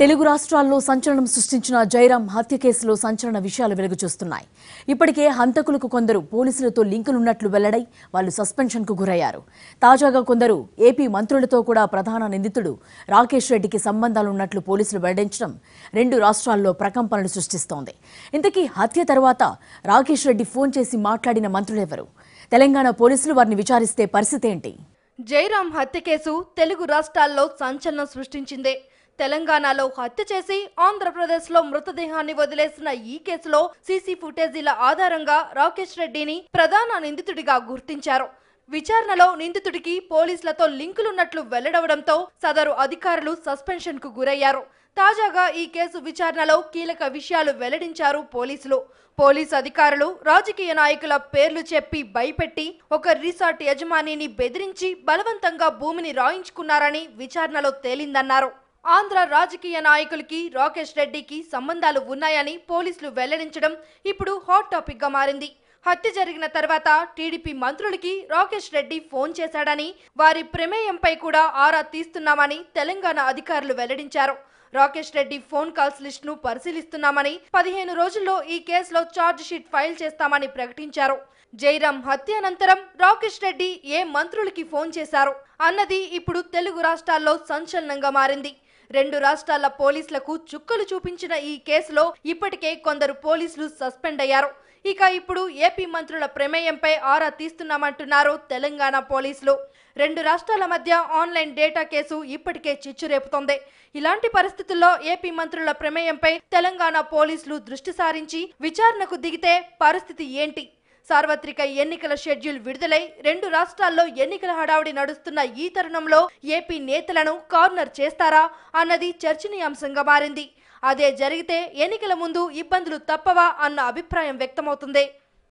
తెలుగు రాష్ట్రాల్లో సంచలనం సృష్టించిన జైరాం హత్య కేసులో సంచలన విషయాలు వెలుగు చూస్తున్నాయి ఇప్పటికే హంతకులకు కొందరు పోలీసులతో లింకులున్నట్లు వెల్లడై వాళ్ళు సస్పెన్షన్కు గురయ్యారు. తాజాగా కొందరు ఏపీ మంత్రులతో కూడా ప్రధాన నిందితుడు రాకేష్ రెడ్డికి సంబంధాలున్నట్లు పోలీసులు వెల్లడించడం రెండు రాష్ట్రాల్లో ప్రకంపనలు సృష్టిస్తోంది. ఇంతకీ హత్య తర్వాత రాకేష్ రెడ్డి ఫోన్ చేసి మాట్లాడిన మంత్రులెవరు తెలంగాణ పోలీసులు వారిని విచారిస్తే పరిస్థితి ఏంటి? జైరాం హత్య కేసు తెలుగు రాష్ట్రాల్లో సంచలనం సృష్టించిందే. తెలంగాణలో హత్య చేసి ఆంధ్రప్రదేశ్లో మృతదేహాన్ని వదిలేసిన ఈ కేసులో సీసీ ఫుటేజీల ఆధారంగా రాకేష్ రెడ్డిని ప్రధాన నిందితుడిగా గుర్తించారు. విచారణలో నిందితుడికి పోలీసులతో లింకులున్నట్లు వెల్లడవడంతో సదరు అధికారులు సస్పెన్షన్కు గురయ్యారు. తాజాగా ఈ కేసు విచారణలో కీలక విషయాలు వెల్లడించారు పోలీసులు. పోలీసు అధికారులు రాజకీయ నాయకుల పేర్లు చెప్పి భయపెట్టి ఒక రిసార్ట్ యజమానిని బెదిరించి బలవంతంగా భూమిని రాయించుకున్నారని విచారణలో తేలిందన్నారు. ఆంధ్ర రాజకీయ నాయకులకి రాకేష్ రెడ్డికి సంబంధాలు ఉన్నాయని పోలీసులు వెల్లడించడం ఇప్పుడు హాట్ టాపిక్గా మారింది. హత్య జరిగిన తర్వాత టీడీపీ మంత్రులకి రాకేష్ రెడ్డి ఫోన్ చేశాడని వారి ప్రమేయంపై కూడా ఆరా తీస్తున్నామని తెలంగాణ అధికారులు వెల్లడించారు. రాకేష్ రెడ్డి ఫోన్ కాల్స్ లిస్టును పరిశీలిస్తున్నామని పదిహేను రోజుల్లో ఈ కేసులో ఛార్జ్ షీట్ ఫైల్ చేస్తామని ప్రకటించారు. జైరాం హత్య అనంతరం రాకేష్ రెడ్డి ఏ మంత్రులకి ఫోన్ చేశారు అన్నది ఇప్పుడు తెలుగు రాష్ట్రాల్లో సంచలనంగా మారింది. రెండు రాష్ట్రాల పోలీసులకు చుక్కలు చూపించిన ఈ కేసులో ఇప్పటికే కొందరు పోలీసులు సస్పెండ్ అయ్యారు. ఇక ఇప్పుడు ఏపీ మంత్రుల ప్రమేయంపై ఆరా తీస్తున్నామంటున్నారు తెలంగాణ పోలీసులు. రెండు రాష్ట్రాల మధ్య ఆన్లైన్ డేటా కేసు ఇప్పటికే చిచ్చురేపుతోంది. ఇలాంటి పరిస్థితుల్లో ఏపీ మంత్రుల ప్రమేయంపై తెలంగాణ పోలీసులు దృష్టి సారించి విచారణకు దిగితే పరిస్థితి ఏంటి? సార్వత్రిక ఎన్నికల షెడ్యూల్ విడుదలై రెండు రాష్ట్రాల్లో ఎన్నికల హడావుడి నడుస్తున్న ఈ తరుణంలో ఏపీ నేతలను కార్నర్ చేస్తారా అన్నది చర్చనీయాంశంగా మారింది. అదే జరిగితే ఎన్నికల ముందు ఇబ్బందులు తప్పవా అన్న అభిప్రాయం వ్యక్తమవుతుంది.